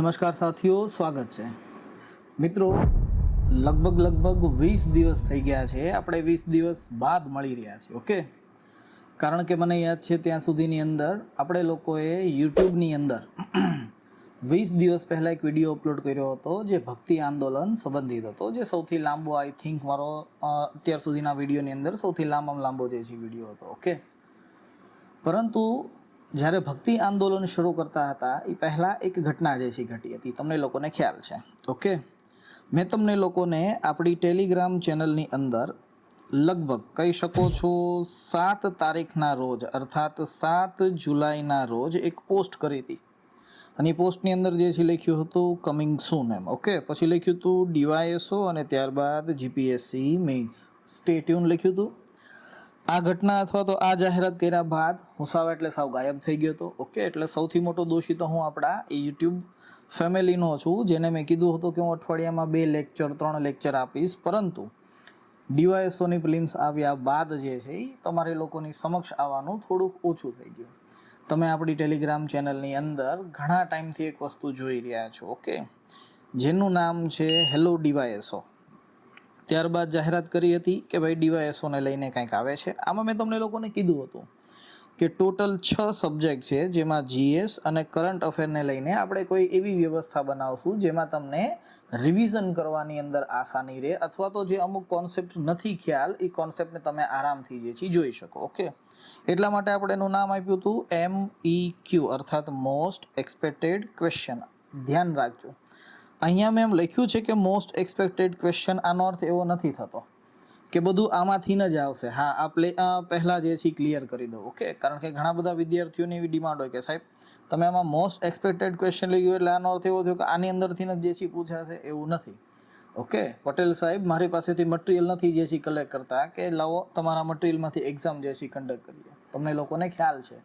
નમસ્કાર સાથીઓ, સ્વાગત છે. મિત્રો, લગભગ લગભગ વીસ દિવસ થઈ ગયા છે. આપણે વીસ દિવસ બાદ મળી રહ્યા છીએ, ઓકે? કારણ કે મને યાદ છે ત્યાં સુધીની અંદર આપણે લોકોએ યુટ્યુબની અંદર વીસ દિવસ પહેલાં એક વીડિયો અપલોડ કર્યો હતો, જે ભક્તિ આંદોલન સંબંધિત હતો, જે સૌથી લાંબો આઈ થિંક મારો અત્યાર સુધીના વિડીયોની અંદર સૌથી લાંબામાં લાંબો જે છે વીડિયો હતો, ઓકે? પરંતુ જ્યારે ભક્તિ આંદોલન શરૂ કરતા હતા એ પહેલાં એક ઘટના જે છે ઘટી હતી. તમને લોકોને ખ્યાલ છે. ઓકે? મેં તમને લોકોને આપણી ટેલિગ્રામ ચેનલની અંદર લગભગ કહી શકો છો સાત તારીખના રોજ, અર્થાત સાત જુલાઈના રોજ એક પોસ્ટ કરી હતી. અને એ પોસ્ટની અંદર જે છે લખ્યું હતું કમિંગ સૂન એમ. ઓકે? પછી લખ્યું હતું, ડીવાયએસઓ અને ત્યારબાદ જીપીએસસી મેઇન્સ. સ્ટેટ્યુન લખ્યું હતું. આ ઘટના અથવા તો આ જાહેરાત કર્યા બાદ હું સાવ એટલે સાવ ગાયબ થઈ ગયો હતો. ઓકે, એટલે સૌથી મોટો દોષી તો હું આપણા યુટ્યુબ ફેમિલીનો છું, જેને મેં કીધું હતું કે હું અઠવાડિયામાં બે લેક્ચર, ત્રણ લેક્ચર આપીશ. પરંતુ ડીવાયએસઓની ફિલ્મ્સ આવ્યા બાદ જે છે એ તમારે લોકોની સમક્ષ આવવાનું થોડુંક ઓછું થઈ ગયું. તમે આપણી ટેલિગ્રામ ચેનલની અંદર ઘણા ટાઈમથી એક વસ્તુ જોઈ રહ્યા છો. ઓકે, જેનું નામ છે હેલો ડીવાયએસઓ. ત્યારબાદ જાહેરાત કરી હતી કે ભાઈ ડીવાયએસઓને લઈને કંઈક આવે છે. આમાં મેં તમને લોકોને કીધું હતું કે ટોટલ છ સબ્જેક્ટ છે જેમાં જીએસ અને કરંટ અફેરને લઈને આપણે કોઈ એવી વ્યવસ્થા બનાવશું જેમાં તમને રિવિઝન કરવાની અંદર આસાની રહે અથવા તો જે અમુક કોન્સેપ્ટ નથી ખ્યાલ, એ કોન્સેપ્ટને તમે આરામથી જે છે જોઈ શકો, ઓકે? એટલા માટે આપણે એનું નામ આપ્યું હતું એમ ઈ ક્યુ, અર્થાત મોસ્ટ એક્સપેક્ટેડ ક્વેશ્ચન ધ્યાન રાખજો. અહીંયા મેં એમ લખ્યું છે કે મોસ્ટ એક્સપેક્ટેડ ક્વેશ્ચન આનો અર્થ એવો નથી થતો. કે બધું આમાંથી જ આવશે. હા, આ પહેલાં જે છે ક્લિયર કરી દો ઓકે કારણ કે ઘણા બધા વિદ્યાર્થીઓની એવી ડિમાન્ડ હોય કે સાહેબ, તમે આમાં મોસ્ટ એક્સપેક્ટેડ ક્વેશ્ચન લઈ ગયું એટલે આનો અર્થ એવો થયો કે આની અંદરથી જ જે છે પૂછાશે એવું નથી. ઓકે પટેલ સાહેબ, મારી પાસેથી મટીરિયલ નથી જે છે કલેક્ટ કરતા. કે લાવો, તમારા મટીરિયલમાંથી એક્ઝામ જે છે કન્ડક્ટ કરીએ. તમને લોકોને ખ્યાલ છે.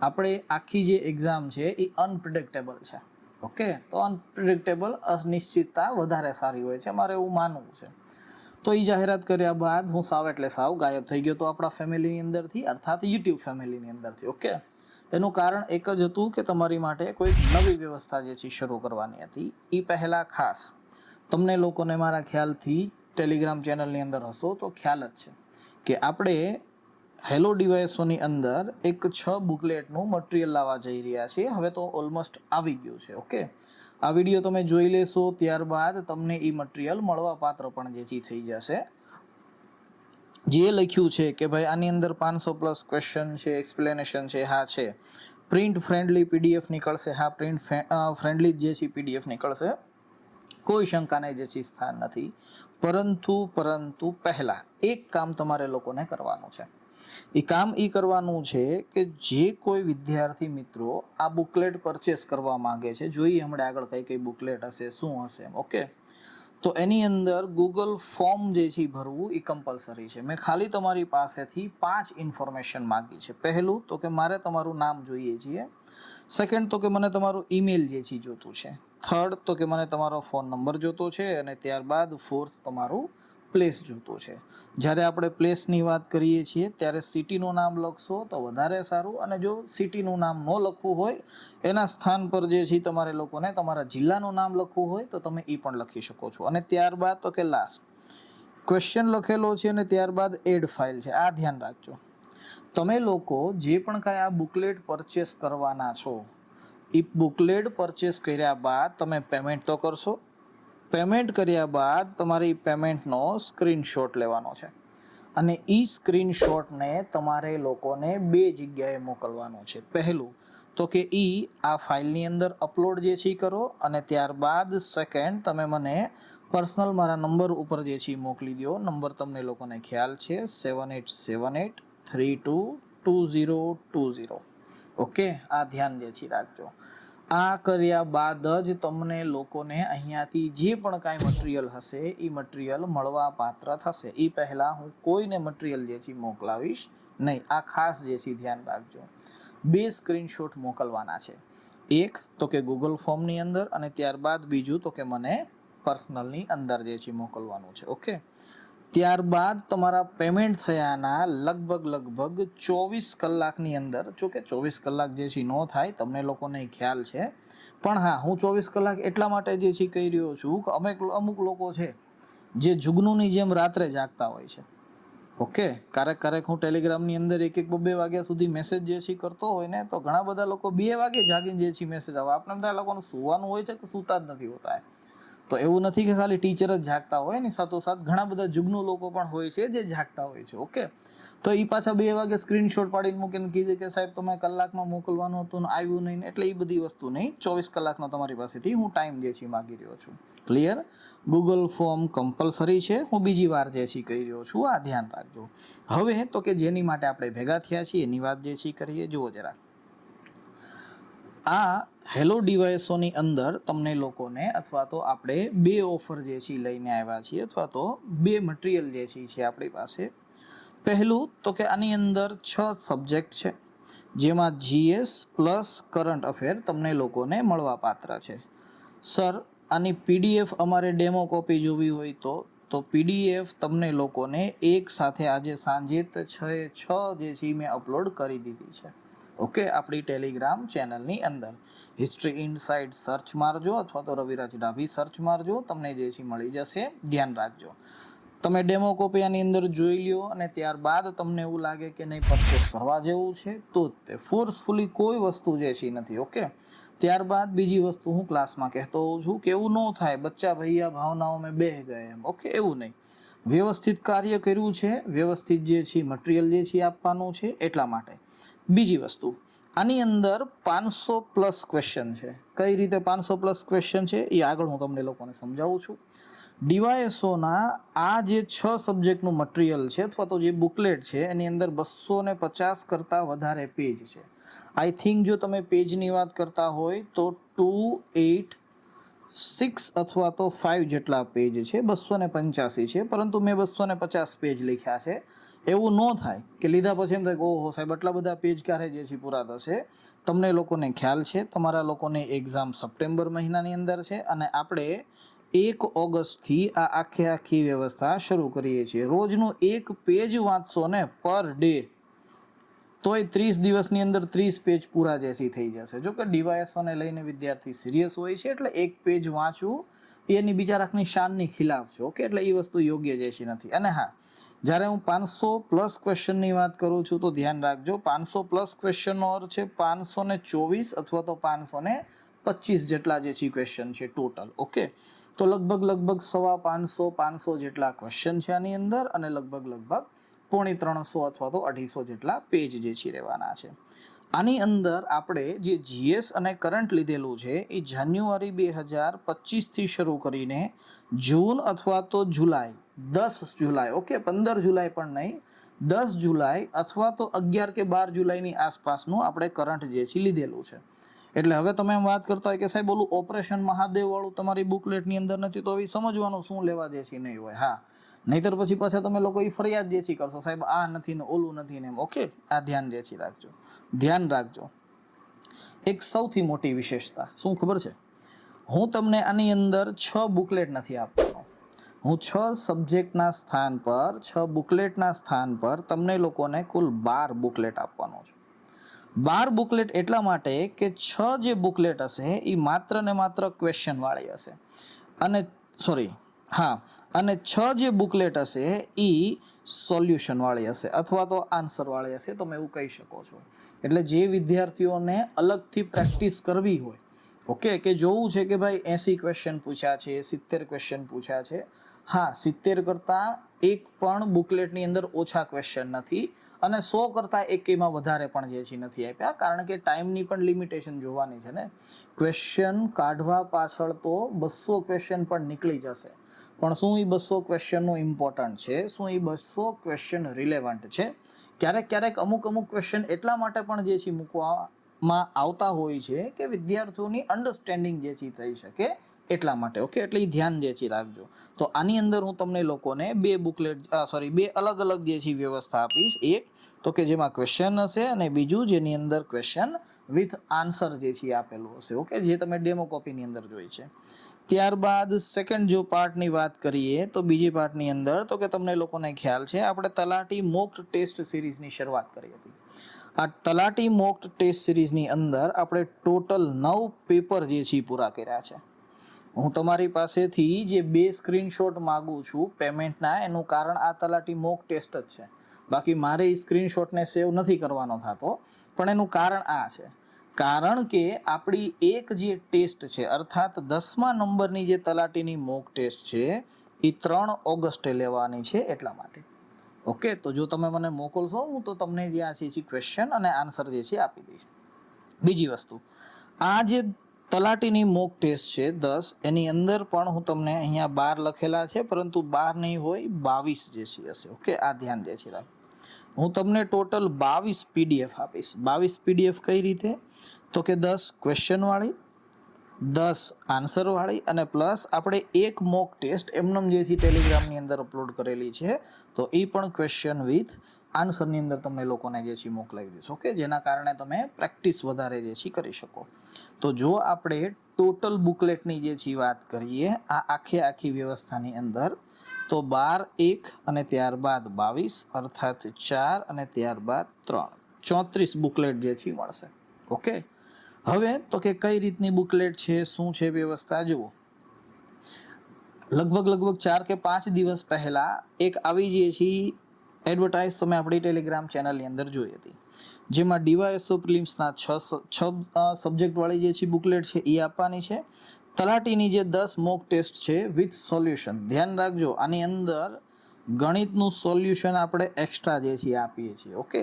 આપણે આખી જે એક્ઝામ છે એ અનપ્રિડિક્ટેબલ છે. ઓકે, તો અનપ્રિડિક્ટેબલ અનિશ્ચિતતા વધારે સારી હોય છે, મારે એવું માનવું છે. તો એ જાહેરાત કર્યા બાદ હું સાવ એટલે સાવ ગાયબ થઈ ગયો તો આપણા ફેમિલીની અંદરથી, અર્થાત યુટ્યુબ ફેમિલીની અંદરથી, ઓકે? એનું કારણ એક જ હતું કે તમારી માટે કોઈ નવી વ્યવસ્થા જે છે શરૂ કરવાની હતી એ પહેલાં ખાસ. તમને લોકોને મારા ખ્યાલથી ટેલિગ્રામ ચેનલની અંદર હશો તો ખ્યાલ જ છે કે આપણે હેલો ડિવાઇસોની અંદર એક છ બુકલેટનું મટીરિયલ લાવવા જઈ રહ્યા છીએ. હવે તો ઓલમોસ્ટ આવી ગયું છે, ઓકે? આ વીડિયો તમે જોઈ લેશો ત્યારબાદ તમને એ મટીરિયલ મળવા પાત્ર પણ જે થઈ જશે. જે લખ્યું છે કે ભાઈ આની અંદર પાંચસો પ્લસ ક્વેશ્ચન છે એક્સપ્લેનેશન છે, હા છે. પ્રિન્ટ ફ્રેન્ડલી પીડીએફ નીકળશે, હા પ્રિન્ટ ફ્રેન્ડલી જે છે પીડીએફ નીકળશે. કોઈ શંકાને જે છે સ્થાન નથી. પરંતુ પરંતુ પહેલાં એક કામ તમારે લોકોને કરવાનું છે. એ કામ એ કરવાનું છે કે જે કોઈ વિદ્યાર્થી મિત્રો આ બુકલેટ પરચેસ કરવા માંગે છે જોઈએ હમણાં આગળ કઈ કઈ બુકલેટ હશે, શું હશે ઓકે? તો એની અંદર ગૂગલ ફોર્મ જે છે ભરવું એ કમ્પલસરી છે. મેં ખાલી તમારી પાસેથી પાંચ ઇન્ફોર્મેશન માંગી છે. પહેલું તો કે મારે તમારું નામ જોઈએ છીએ. સેકન્ડ તો કે મને તમારું ઈમેલ જે છે જોતું છે. થર્ડ તો કે મને તમારો ફોન નંબર જોતો છે અને ત્યારબાદ ફોર્થ તમારું પ્લેસ જોતો છે. જ્યારે આપણે પ્લેસની વાત કરીએ છીએ, ત્યારે સિટીનું નામ લખશો તો વધારે સારું અને જો સિટીનું નામ ન લખવું હોય, એના સ્થાન પર જે છે તમારે લોકોને તમારા જિલ્લાનું નામ લખવું હોય તો તમે એ પણ લખી શકો છો. અને ત્યારબાદ તો કે લાસ્ટ ક્વેશ્ચન લખેલો છે અને ત્યારબાદ એડ ફાઇલ છે. આ ધ્યાન રાખજો. તમે લોકો જે પણ કાંઈ આ બુકલેટ પરચેસ કરવાના છો એ બુકલેટ પરચેસ કર્યા બાદ તમે પેમેન્ટ તો કરશો પેમેન્ટ કર્યા બાદ તમારી પેમેન્ટનો સ્ક્રીનશોટ લેવાનો છે. અને એ સ્ક્રીનશોટને તમારે લોકોને બે જગ્યાએ મોકલવાનો છે. પહેલું, તો કે એ આ ફાઇલની અંદર અપલોડ જે છે કરો અને ત્યારબાદ સેકન્ડ, તમે મને પર્સનલ મારા નંબર ઉપર જે છે મોકલી દો નંબર તમને લોકોને ખ્યાલ છે, seven eight seven eight three two two zero two zero. Okay? આ ધ્યાન જે છે રાખજો. આ કર્યા બાદ જ તમને લોકોને અહીંયાથી જે પણ કાંઈ મટીરિયલ હશે, એ મટીરિયલ મળવા પાત્ર થશે. એ પહેલાં હું કોઈને મટીરિયલ જે છે મોકલાવીશ નહીં. આ ખાસ જે છે ધ્યાન રાખજો. બે સ્ક્રીનશોટ મોકલવાના છે. એક તો કે ગૂગલ ફોર્મની અંદર અને ત્યારબાદ બીજું તો કે મને પર્સનલની અંદર જે છે મોકલવાનું છે. ઓકે ત્યારબાદ તમારા પેમેન્ટ થયાના લગભગ લગભગ ચોવીસ કલાકની અંદર જો કે ચોવીસ કલાક જે છે ન થાય, તમને લોકોને ખ્યાલ છે. પણ હા, હું ચોવીસ કલાક એટલા માટે જે છે કહી રહ્યો છું કે અમે અમુક લોકો છે જે જુગનુની જેમ રાત્રે જાગતા હોય છે. ઓકે? ક્યારેક ક્યારેક હું ટેલિગ્રામની અંદર એક એક બે વાગ્યા સુધી મેસેજ જે છે કરતો હોય ને, તો ઘણા બધા લોકો બે વાગે જાગીને જે છે મેસેજ આવે. આપણે બધા લોકોનું સુવાનું હોય છે કે સૂતા જ નથી હોતા. તો એવું નથી કે ખાલી ટીચર જ જાગતા હોય ને, સાથોસાથ ઘણા બધા જુગનુ લોકો પણ હોય છે જે જાગતા હોય છે ઓકે તો એ પાછા બે વાગે સ્ક્રીનશોટ પાડીને મૂકીને કીધે કે સાહેબ તમે કલાકમાં મોકલવાનું હતું આવ્યું નહીં એટલે એ બધી વસ્તુ નહીં. ચોવીસ કલાકનો તમારી પાસેથી હું ટાઈમ જે છે માગી રહ્યો છું. ક્લિયર ગૂગલ ફોર્મ કમ્પલસરી છે. હું બીજી વાર જે છે કહી રહ્યો છું. આ ધ્યાન રાખજો. હવે તો કે જેની માટે આપણે ભેગા થયા છીએ, એની વાત જે છે કરીએ. જુઓ જરા. આ હેલો ડિવાઇસોની અંદર તમને લોકોને અથવા તો આપણે બે ઓફર જે છે લઈને આવ્યા છીએ અથવા તો બે મટીરિયલ જે છે આપણી પાસે. પહેલું તો કે આની અંદર છ સબ્જેક્ટ છે, જેમાં જીએસ પ્લસ કરંટ અફેર તમને લોકોને મળવા પાત્ર છે. સર, આની પીડીએફ અમારે ડેમો કોપી જોવી હોય તો તો પીડીએફ તમને લોકોને એક સાથે આજે સાંજે છ એ છ જે છે મેં અપલોડ કરી દીધી છે. ઓકે, આપણી ટેલિગ્રામ ચેનલની અંદર. હિસ્ટ્રી ઇનસાઇડ સર્ચ મારજો અથવા તો રવિરાજ ડાભી સર્ચ મારજો, તમને જે છે મળી જશે. ધ્યાન રાખજો. તમે ડેમો કોપી આની અંદર જોઈ લ્યો અને ત્યારબાદ તમને એવું લાગે કે નહીં પરચેસ કરવા જેવું છે, તો જ તે. ફોર્સફુલી કોઈ વસ્તુ જે છે નથી, ઓકે? ત્યારબાદ બીજી વસ્તુ હું ક્લાસમાં કહેતો હોઉં છું કે એવું ન થાય, બચ્ચા ભૈયા ભાવનાઓ મેં બેહ ગયા એમ, ઓકે? એવું નહીં. વ્યવસ્થિત કાર્ય કર્યું છે, વ્યવસ્થિત જે છે મટીરિયલ જે છે આપવાનું છે, એટલા માટે. બીજી વસ્તુ, આની અંદર પાંચસો પ્લસ ક્વેશ્ચન છે. કઈ રીતે પાંચસો પ્લસ ક્વેશ્ચન છે? એ આગળ હું તમને લોકોને સમજાવું છું. ડીવાયએસઓના આ જે છ સબ્જેક્ટનું મટીરિયલ છે અથવા તો જે બુકલેટ છે, એની અંદર બસો ને પચાસ કરતાં વધારે પેજ છે. આઈ થિંક જો તમે પેજની વાત કરતા હોય તો ટુ એટ સિક્સ અથવા તો ફાઇવ જેટલા પેજ છે. બસો ને પંચ્યાસી છે. પરંતુ મેં બસો ને પચાસ પેજ લખ્યા છે. એવું ન થાય કે લીધા પછી એમ થાય કે ઓહો સાહેબ, આટલા બધા પેજ ક્યારે જે છે પૂરા થશે? તમને લોકોને ખ્યાલ છે, તમારા લોકોને એક્ઝામ સપ્ટેમ્બર મહિનાની અંદર છે અને આપણે એક ઓગસ્ટથી આ આખે આખી વ્યવસ્થા શરૂ કરીએ છીએ. રોજનું એક પેજ વાંચશો ને પર ડે તોય ત્રીસ દિવસની અંદર ત્રીસ પેજ પૂરા જે છે થઈ જશે. જો કે ડીવાયસોને લઈને વિદ્યાર્થી સિરિયસ હોય છે, એટલે એક પેજ વાંચવું એની બીજા રાખની શાનની ખિલાફ છે, ઓકે? એટલે એ વસ્તુ યોગ્ય જે છે નથી. અને હા જ્યારે હું પાંચસો પ્લસ ક્વેશ્ચનની વાત કરું છું, તો ધ્યાન રાખજો, પાંચસો પ્લસ ક્વેશ્ચનનો અર્થ છે પાંચસો ને ચોવીસ અથવા તો પાંચસો ને પચીસ જેટલા જે છે ક્વેશ્ચન છે ટોટલ, ઓકે? તો લગભગ લગભગ સવા પાંચસો પાંચસો જેટલા ક્વેશ્ચન છે આની અંદર અને લગભગ લગભગ પોણી ત્રણસો અથવા તો અઢીસો જેટલા પેજ જે છે રહેવાના છે. આની અંદર આપણે જે જીએસ અને કરંટ લીધેલું છે એ જાન્યુઆરી બે હજાર પચીસથી શરૂ કરીને જૂન અથવા તો જુલાઈ દસ જુલાઈ, ઓકે, પંદર જુલાઈ પણ નહીં, દસ જુલાઈ અથવા તો અગિયાર કે બાર જુલાઈની આસપાસનું આપણે કરંટ જે છે લીધેલું છે. એટલે હવે તમે એમ વાત કરતા હોય કે સાહેબ, ઓલું ઓપરેશન મહાદેવ વાળું તમારી બુકલેટની અંદર નથી, તો એ સમજવાનું શું લેવા જે છે નહીં હોય. હા, નહીતર પછી પાછા તમે લોકો એ ફરિયાદ જે છે કરશો. સાહેબ, આ નથી ને ઓલું નથી ને એમ. ઓકે, આ ધ્યાન જે છે રાખજો. ધ્યાન રાખજો. એક સૌથી મોટી વિશેષતા, શું ખબર છે? હું તમને આની અંદર છ બુકલેટ નથી આપવાનો. હું છ સબ્જેક્ટના સ્થાન પર, છ બુકલેટના સ્થાન પર તમને લોકોને કુલ બાર બુકલેટ આપવાનો છું. બાર બુકલેટ એટલા માટે કે છ જે બુકલેટ હશે એ માત્ર ને માત્ર ક્વેશ્ચનવાળી હશે. અને સોરી, હા, અને છ જે બુકલેટ હશે એ સોલ્યુશનવાળી હશે અથવા તો આન્સરવાળી હશે તમે એવું કહી શકો છો. એટલે જે વિદ્યાર્થીઓને અલગથી પ્રેક્ટિસ કરવી હોય, ઓકે, કે જોવું છે કે ભાઈ એસી ક્વેશ્ચન પૂછ્યા છે, સિત્તેર ક્વેશ્ચન પૂછ્યા છે હા, સિત્તેર કરતાં એક પણ બુકલેટની અંદર ઓછા ક્વેશ્ચન નથી અને સો કરતાં એકેયમાં વધારે પણ જે છે નથી આપ્યા. કારણ કે ટાઈમની પણ લિમિટેશન જોવાની છે ને. ક્વેશ્ચન કાઢવા પાછળ તો બસો ક્વેશ્ચન પણ નીકળી જશે. પણ શું એ બસો ક્વેશ્ચનનું ઇમ્પોર્ટન્ટ છે? શું એ બસો ક્વેશ્ચન રિલેવન્ટ છે? ક્યારેક ક્યારેક અમુક અમુક ક્વેશ્ચન એટલા માટે પણ જે છે મૂકવામાં આવતા હોય છે કે વિદ્યાર્થીઓની અન્ડરસ્ટેન્ડિંગ જે છે થઈ શકે. એટલા માટે ઓકે એટલે એ ધ્યાન જે છે રાખજો. તો આની અંદર હું તમને લોકોને બે બુકલેટ સોરી બે અલગ અલગ જે છે વ્યવસ્થા આપીશ. એક, તો કે જેમાં ક્વેશ્ચન હશે અને બીજું જેની અંદર ક્વેશ્ચન વિથ આન્સર જે છે આપેલું હશે ઓકે જે તમે ડેમો કોપીની અંદર જોઈ છે. ત્યારબાદ સેકન્ડ જો પાર્ટની વાત કરીએ, તો બીજી પાર્ટની અંદર, તો કે તમને લોકોને ખ્યાલ છે, આપણે તલાટી મોક ટેસ્ટ સિરીઝની શરૂઆત કરી હતી. આ તલાટી મોક ટેસ્ટ સિરીઝની અંદર આપણે ટોટલ નવ પેપર જે છે પૂરા કર્યા છે. હું તમારી પાસેથી જે બે સ્ક્રીનશોટ માગું છું પેમેન્ટના, એનું કારણ આ તલાટી મોક ટેસ્ટ જ છે. બાકી મારે એ સ્ક્રીનશોટને સેવ નથી કરવાનો થતો, પણ એનું કારણ આ છે. કારણ કે આપણી એક જે ટેસ્ટ છે, અર્થાત દસમા નંબરની જે તલાટીની મોક ટેસ્ટ છે, એ ત્રણ ઓગસ્ટે લેવાની છે એટલા માટે. ઓકે, તો જો તમે મને મોકલશો, હું તો તમને જે આ છે ક્વેશ્ચન અને આન્સર જે છે આપી દઈશ. બીજી વસ્તુ, આ જે તલાટીની મોક ટેસ્ટ છે દસ. એની અંદર પણ હું તમને અહીંયા બાર લખેલા છે, પરંતુ બાર નહીં હોય, બાવીસ જે છે હશે. ઓકે? આ ધ્યાન જે છે, રાખ. હું તમને ટોટલ બાવીસ પીડીએફ આપીશ. બાવીસ પીડીએફ કઈ રીતે? તો કે દસ ક્વેશ્ચનવાળી દસ આન્સરવાળી અને પ્લસ આપણે એક મોક ટેસ્ટ એમનેમ જેથી ટેલિગ્રામની અંદર અપલોડ કરેલી છે, તો એ પણ ક્વેશ્ચન વિથ આન્સરની અંદર તમને લોકોને જે છે મોકલાવી દઈશ ઓકે જેના કારણે તમે પ્રેક્ટિસ વધારે જે છે કરી શકો. તો જો આપણે ટોટલ બુકલેટની જે છે વાત કરીએ, આ આખે આખી વ્યવસ્થાની અંદર, તો બાર, એક અને ત્યારબાદ બાવીસ, અર્થાત ચાર અને ત્યારબાદ ત્રણ. ચોત્રીસ બુકલેટ જે છે મળશે ઓકે હવે તો કે કઈ રીતની બુકલેટ છે, શું છે વ્યવસ્થા? જુઓ. લગભગ લગભગ ચાર કે પાંચ દિવસ પહેલા એક આવી જે છે એડવર્ટાઇઝ તમે આપણી ટેલિગ્રામ ચેનલની અંદર જોઈ હતી. જેમાં ડીવાયએસઓ પ્રિલિમ્સના છ છ સબ્જેક્ટવાળી જે છે બુકલેટ છે એ આપવાની છે. તલાટીની જે દસ મોક ટેસ્ટ છે વિથ સોલ્યુશન ધ્યાન રાખજો, આની અંદર ગણિતનું સોલ્યુશન આપણે એક્સ્ટ્રા જે છે આપીએ છીએ ઓકે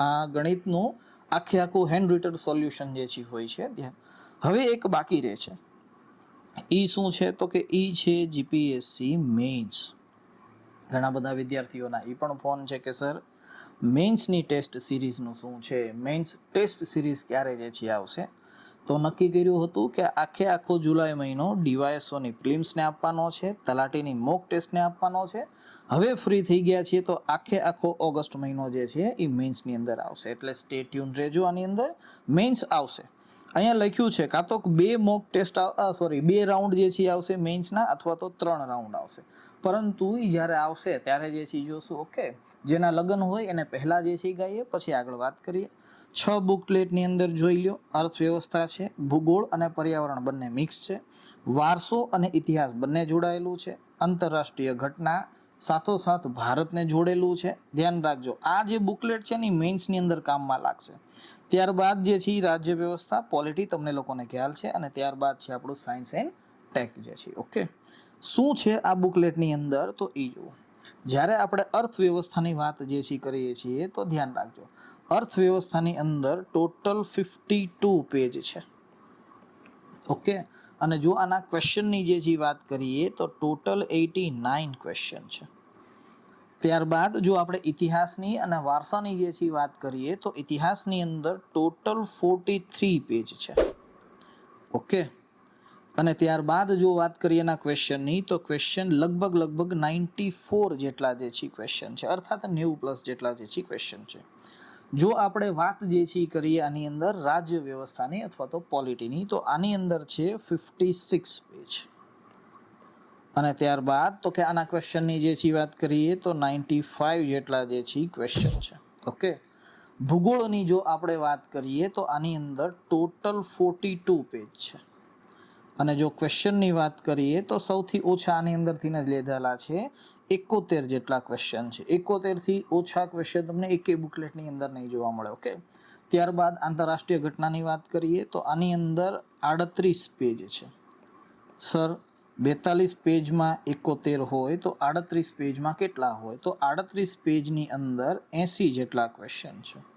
આ ગણિતનું આખે આખું હેન્ડ રિટર સોલ્યુશન જે છે હોય છે, ધ્યાન. હવે એક બાકી રહે છે. ઈ શું છે? તો કે ઈ છે જીપીએસસી મેઇન્સ ઘણા બધા વિદ્યાર્થીઓના એ પણ ફોન છે કે, સર મેન્સની ટેસ્ટ સિરીઝનું શું છે? મેઇન્સ ટેસ્ટ સિરીઝ ક્યારે જે છે આવશે? તો નક્કી કર્યું હતું કે આખે આખો જુલાઈ મહિનો ડીવાયસોની પ્રિલિમ્સને આપવાનો છે, તલાટીની મોક ટેસ્ટને આપવાનો છે. હવે ફ્રી થઈ ગયા છીએ તો આખે આખો ઓગસ્ટ મહિનો જે છે એ મેઇન્સની અંદર આવશે. એટલે સ્ટે ટ્યુન રહેજો આની અંદર. મેઇન્સ આવશે. અહીંયા લખ્યું છે, કાં તો બે મોક ટેસ્ટ સોરી બે રાઉન્ડ જે છે આવશે મેઇન્સના અથવા તો ત્રણ રાઉન્ડ આવશે. પરંતુ એ જ્યારે આવશે, ત્યારે જે છે જોશું ઓકે જેના લગ્ન હોય, એને પહેલાં જે છે ગાઈએ, પછી આગળ વાત કરીએ. છ બુકલેટની અંદર જોઈ લો અર્થવ્યવસ્થા છે, ભૂગોળ અને પર્યાવરણ બંને મિક્સ છે. વારસો અને ઇતિહાસ બંને જોડાયેલું છે. આંતરરાષ્ટ્રીય ઘટના, સાથોસાથ ભારતને જોડેલું છે. ધ્યાન રાખજો, આ જે બુકલેટ છે ને મેઇન્સની અંદર કામમાં લાગશે. ત્યારબાદ જે છે રાજ્ય વ્યવસ્થા પોલિટી તમને લોકોને ખ્યાલ છે, અને ત્યારબાદ છે આપણું સાયન્સ એન્ડ ટેક જે છે ઓકે શું છે આ બુકલેટની અંદર? તો એ જુઓ. જ્યારે આપણે અર્થવ્યવસ્થાની વાત જે છે કરીએ છીએ, તો ધ્યાન રાખજો. અર્થવ્યવસ્થાની અંદર ટોટલ ફિફ્ટી ટુ પેજ છે. ઓકે? અને જો આના ક્વેશ્ચનની જે છે વાત કરીએ, તો ટોટલ એટી નાઇન ક્વેશ્ચન છે. ત્યારબાદ જો આપણે ઇતિહાસની અને વારસાની જે છે વાત કરીએ, તો ઇતિહાસની અંદર ટોટલ ફોર્ટી થ્રી પેજ છે. ઓકે? અને ત્યારબાદ જો વાત કરીએ એના ક્વેશ્ચનની તો ક્વેશ્ચન લગભગ લગભગ નાઇન્ટી ફોર જેટલા જે છે ક્વેશ્ચન છે. અર્થાત નેવું પ્લસ જેટલા જે છે ક્વેશ્ચન છે. જો આપણે વાત જે છે એ કરીએ આની અંદર રાજ્ય વ્યવસ્થાની અથવા તો પોલિટીની, તો આની અંદર છે ફિફ્ટી સિક્સ પેજ અને ત્યારબાદ, તો કે આના ક્વેશ્ચનની જે છે વાત કરીએ, તો નાઇન્ટી ફાઇવ જેટલા જે છે ક્વેશ્ચન છે. ઓકે ભૂગોળની જો આપણે વાત કરીએ, તો આની અંદર ટોટલ ફોર્ટી ટુ પેજ છે. અને જો ક્વેશ્ચનની વાત કરીએ તો સૌથી ઓછા આની અંદરથી જ લીધેલા છે એકોતેર જેટલા ક્વેશ્ચન છે. એકોતેરથી ઓછા ક્વેશ્ચન તમને એકે બુકલેટની અંદર નહીં જોવા મળે ઓકે ત્યારબાદ આંતરરાષ્ટ્રીય ઘટનાની વાત કરીએ તો આની અંદર આડત્રીસ પેજ છે. સર, બેતાલીસ પેજમાં એકોતેર હોય તો આડત્રીસ પેજમાં કેટલા હોય? તો આડત્રીસ પેજની અંદર એંસી જેટલા ક્વેશ્ચન છે.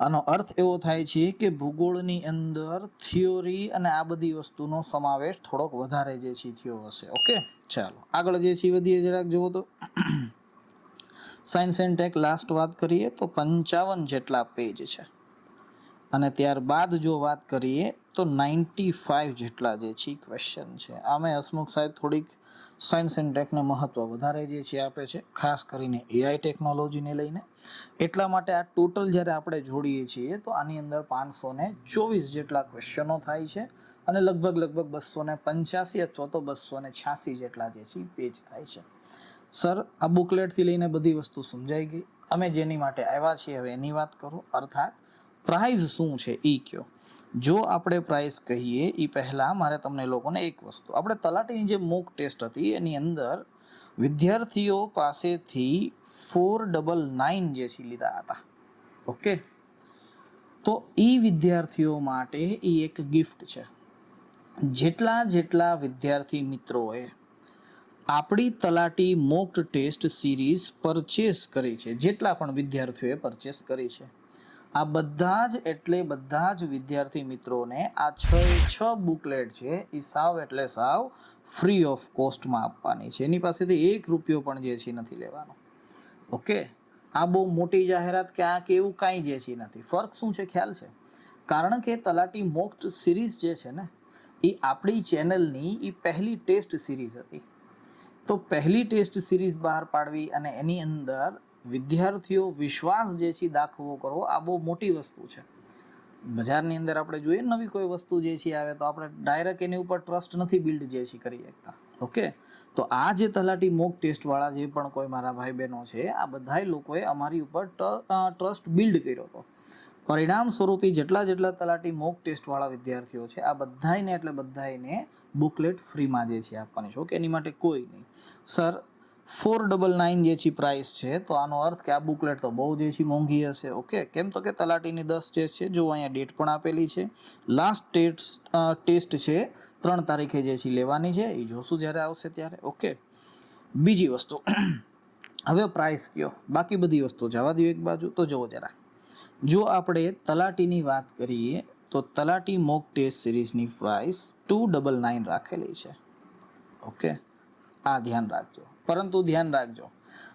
આનો અર્થ એવો થાય છે કે ભૂગોળની અંદર થિયોરી અને આ બધી વસ્તુનો સમાવેશ થોડોક વધારે જે છે થયો હશે. ઓકે? ચાલો. આગળ જે છે વધીએ જરાક, જુઓ તો. સાયન્સ એન્ડ ટેક લાસ્ટ વાત કરીએ તો પંચાવન જેટલા પેજ છે. અને ત્યારબાદ જો વાત કરીએ તો નાઇન્ટી ફાઇવ જેટલા જે છે ક્વેશ્ચન છે. આમે હસમુખ સાહેબ થોડીક સાયન્સ એન્ડ ટેકને મહત્ત્વ વધારે જે છે આપે છે, ખાસ કરીને એઆઈ ટેકનોલોજીને લઈને. એટલા માટે આ ટોટલ જ્યારે આપણે જોડીએ છીએ, તો આની અંદર પાંચસો ને ચોવીસ જેટલા ક્વેશ્ચનો થાય છે અને લગભગ લગભગ બસો ને પંચ્યાસી અથવા તો બસો ને છ્યાસી જેટલા જે છે પેજ થાય છે. સર, આ બુકલેટથી લઈને બધી વસ્તુ સમજાઈ ગઈ. અમે જેની માટે આવ્યા છીએ, હવે એની વાત કરું. અર્થાત પ્રાઇઝ શું છે એ કયો? જો આપણે પ્રાઇસ કહીએ એ પહેલાં મારે તમને લોકોને એક વસ્તુ. આપણે તલાટીની જે મોક ટેસ્ટ હતી, એની અંદર વિદ્યાર્થીઓ પાસેથી ફોર ડબલ નાઇન જે છે લીધા હતા. ઓકે તો એ વિદ્યાર્થીઓ માટે એ એક ગિફ્ટ છે. જેટલા જેટલા વિદ્યાર્થી મિત્રોએ આપણી તલાટી મોક ટેસ્ટ સિરીઝ પરચેસ કરી છે, જેટલા પણ વિદ્યાર્થીઓએ પરચેસ કરી છે આ બધા જ એટલે બધા જ વિદ્યાર્થી મિત્રોને આ છ છ બુકલેટ છે એ સાવ એટલે સાવ ફ્રી ઓફ કોસ્ટમાં આપવાની છે. એની પાસેથી એક રૂપિયો પણ જે છે નથી લેવાનો. ઓકે? આ બહુ મોટી જાહેરાત કે આ કે એવું કાંઈ જે છે નથી. ફર્ક શું છે? ખ્યાલ છે? કારણ કે તલાટી મોક્ટ સિરીઝ જે છે ને એ આપણી ચેનલની એ પહેલી ટેસ્ટ સિરીઝ હતી. તો પહેલી ટેસ્ટ સિરીઝ બહાર પાડવી અને એની અંદર વિદ્યાર્થીઓ વિશ્વાસ જે છે દાખવો કરવો, આ બહુ મોટી વસ્તુ છે. બજારની અંદર આપણે જોઈએ નવી કોઈ વસ્તુ જે છે આવે તો આપણે ડાયરેક્ટ એની ઉપર ટ્રસ્ટ નથી બિલ્ડ જે છે કરી શકતા. ઓકે? તો આ જે તલાટી મોક ટેસ્ટવાળા જે પણ કોઈ મારા ભાઈ બહેનો છે, આ બધાય લોકોએ અમારી ઉપર ટ્રસ્ટ બિલ્ડ કર્યો હતો. પરિણામ સ્વરૂપે જેટલા જેટલા તલાટી મોક ટેસ્ટવાળા વિદ્યાર્થીઓ છે, આ બધાયને એટલે બધાયને બુકલેટ ફ્રીમાં જે છે આપવાની છે. ઓકે? એની માટે કોઈ નહીં. સર ફોર ડબલ નાઇન જે છે પ્રાઇસ છે. તો આનો અર્થ કે આ બુકલેટ તો બહુ જે છે મોંઘી હશે. ઓકે કેમ તો કે તલાટીની દસ જે છે. જો અહીંયા ડેટ પણ આપેલી છે. લાસ્ટ ટેસ્ટ ટેસ્ટ છે. ત્રણ તારીખે જે છે લેવાની છે. એ જોશું જ્યારે આવશે ત્યારે. ઓકે બીજી વસ્તુ. હવે પ્રાઇસ કયો? બાકી બધી વસ્તુ જવા દો એક બાજુ. તો જુઓ જરા જો આપણે તલાટીની વાત કરીએ, તો તલાટી મોક ટેસ્ટ સિરીઝની પ્રાઇસ ટુ ડબલ નાઇન રાખેલી છે. ઓકે આ ધ્યાન રાખજો. પરંતુ ધ્યાન રાખજો.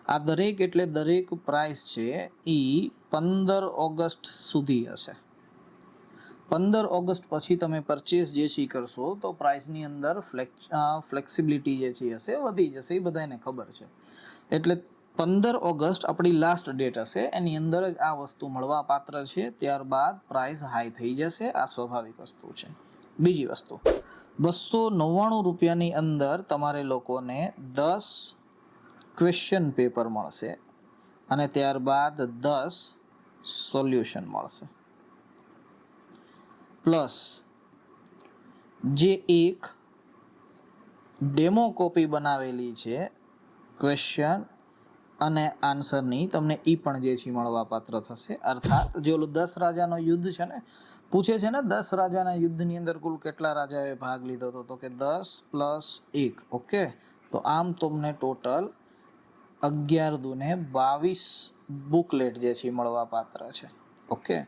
આ દરેક એટલે દરેક પ્રાઇસ છે એ પંદર ઓગસ્ટ સુધી હશે. પંદર ઓગસ્ટ પછી તમે પરચેસ જે છે કરશો, તો પ્રાઇસની અંદર ફ્લેક્સ ફ્લેક્સિબિલિટી જે છે હશે, વધી જશે, એ બધાને ખબર છે. એટલે પંદર ઓગસ્ટ આપણી લાસ્ટ ડેટ હશે, એની અંદર જ આ વસ્તુ મળવા પાત્ર છે, ત્યારબાદ પ્રાઇસ હાઈ થઈ જશે, આ સ્વાભાવિક વસ્તુ છે. બીજી વસ્તુ, બસો નવ્વાણું રૂપિયાની અંદર તમારે લોકોને દસ ક્વેશ્ચન પેપર મળશે અને ત્યારબાદ દસ સોલ્યુશન મળશે. પ્લસ જે એક ડેમો કોપી બનાવેલી છે ક્વેશ્ચન અને આન્સરની તમને એ પણ જે છે મળવા પાત્ર થશે. અર્થાત, જે ઓલું દસ રાજાનો યુદ્ધ છે ને, પૂછે છે ને, દસ રાજાના યુદ્ધની અંદર કુલ કેટલા રાજાએ ભાગ લીધો હતો? તો કે દસ પ્લસ એક ઓકે તો આમ તમને ટોટલ અગિયાર દુને બાવીસ બુકલેટ જે છે મળવા પાત્ર છે. ઓકે?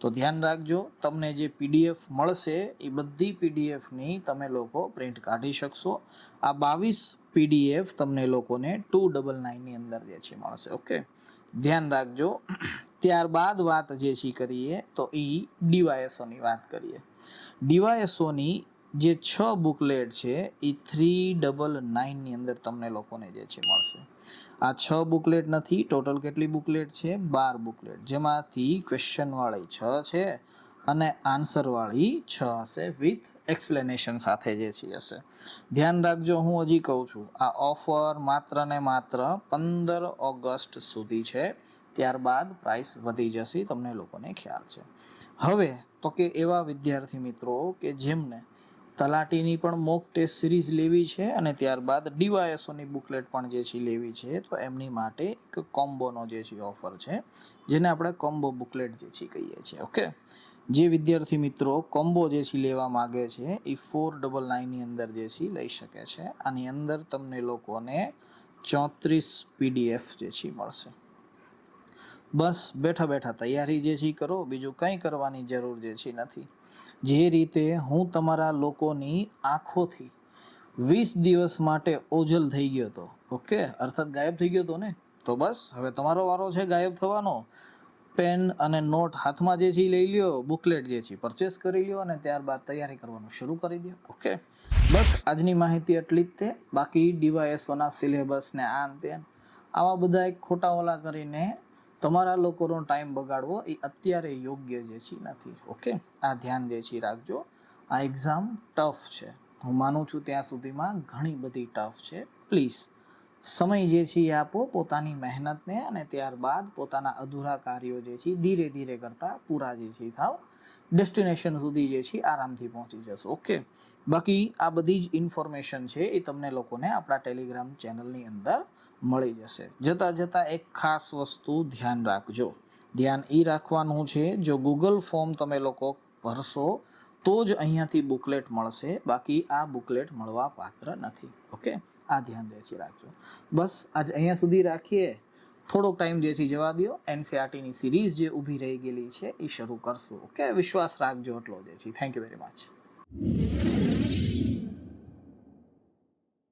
તો ધ્યાન રાખજો, તમને જે પીડીએફ મળશે, એ બધી પીડીએફની તમે લોકો પ્રિન્ટ કાઢી શકશો. આ બાવીસ પીડીએફ તમને લોકોને ટુ ડબલ નાઇનની અંદર જે છે મળશે, ઓકે? ધ્યાન રાખજો. ત્યારબાદ વાત જે છે કરીએ, તો એ ડીવાયએસઓની વાત કરીએ. ડીવાયએસઓની જે છ બુકલેટ છે એ થ્રી ડબલ નાઇનની અંદર તમને લોકોને જે છે મળશે. આ છ બુકલેટ નથી ટોટલ કેટલી બુકલેટ છે? બાર બુકલેટ જેમાંથી ક્વેશ્ચનવાળી છ છે અને આન્સરવાળી છ હશે વિથ એક્સપ્લેનેશન સાથે જે છે હશે. ધ્યાન રાખજો, હું હજી કહું છું, આ ઓફર માત્ર ને માત્ર પંદર ઓગસ્ટ સુધી છે. ત્યારબાદ પ્રાઇસ વધી જશે, તમને લોકોને ખ્યાલ છે. હવે, તો કે એવા વિદ્યાર્થી મિત્રો કે જેમને તલાટીની પણ મોક ટેસ્ટ સિરીઝ લેવી છે અને ત્યારબાદ ડીવાયએસઓની બુકલેટ પણ જે છે લેવી છે. તો એમની માટે એક કોમ્બોનો જે છે ઓફર છે, જેને આપણે કોમ્બો બુકલેટ જે છે કહીએ છીએ. ઓકે જે વિદ્યાર્થી મિત્રો કોમ્બો જે છે લેવા માગે છે, એ ફોર ડબલ નાઇનની અંદર જે છે લઈ શકે છે. આની અંદર તમને લોકોને ચોત્રીસ પીડીએફ જે છે મળશે. બસ બેઠા બેઠા તૈયારી જે છે કરો, બીજું કંઈ કરવાની જરૂર જે છે નથી. જે રીતે હું તમારા લોકોની આંખોથી વીસ દિવસ માટે ઓજલ થઈ ગયો હતો. ઓકે? અર્થાત ગાયબ થઈ ગયો હતો ને? તો બસ, હવે તમારો વારો છે ગાયબ થવાનો. પેન અને નોટ હાથમાં જે છે લઈ લ્યો, બુકલેટ જે છે પરચેસ કરી લ્યો અને ત્યારબાદ તૈયારી કરવાનું શરૂ કરી દો ઓકે? બસ, આજની માહિતી એટલી જ તે. બાકી ડીવાયએસઓના સિલેબસને આ અંતે આવા બધા એક ખોટા ઓલા કરીને તમારા લોકોનો ટાઈમ બગાડવો એ અત્યારે યોગ્ય જે છે નથી ઓકે આ ધ્યાન જે છે રાખજો. આ એક્ઝામ ટફ છે. હું માનું છું ત્યાં સુધીમાં ઘણી બધી ટફ છે. પ્લીઝ સમય જે છે એ આપો પોતાની મહેનતને અને ત્યારબાદ પોતાના અધૂરા કાર્યો જે છે ધીરે ધીરે કરતા પૂરા જે છે થાવ ડેસ્ટિનેશન સુધી જે છે આરામથી પહોંચી જશો. ઓકે બાકી આ બધી જ ઇન્ફોર્મેશન છે એ તમને લોકોને આપણા ટેલિગ્રામ ચેનલની અંદર મળી જશે. જતાં જતાં એક ખાસ વસ્તુ ધ્યાન રાખજો. ધ્યાન એ રાખવાનું છે, જો ગૂગલ ફોર્મ તમે લોકો ભરશો, તો જ અહીંયાથી બુકલેટ મળશે. બાકી આ બુકલેટ મળવા પાત્ર નથી. ઓકે આ ધ્યાન જે રાખજો. બસ આજ અહીંયા સુધી રાખીએ. થોડોક ટાઈમ જે છે જવા દો એનસીઆરટીની સિરીઝ જે ઊભી રહી ગયેલી છે, એ શરૂ કરશું. ઓકે વિશ્વાસ રાખજો એટલો જે છે. Thank you very much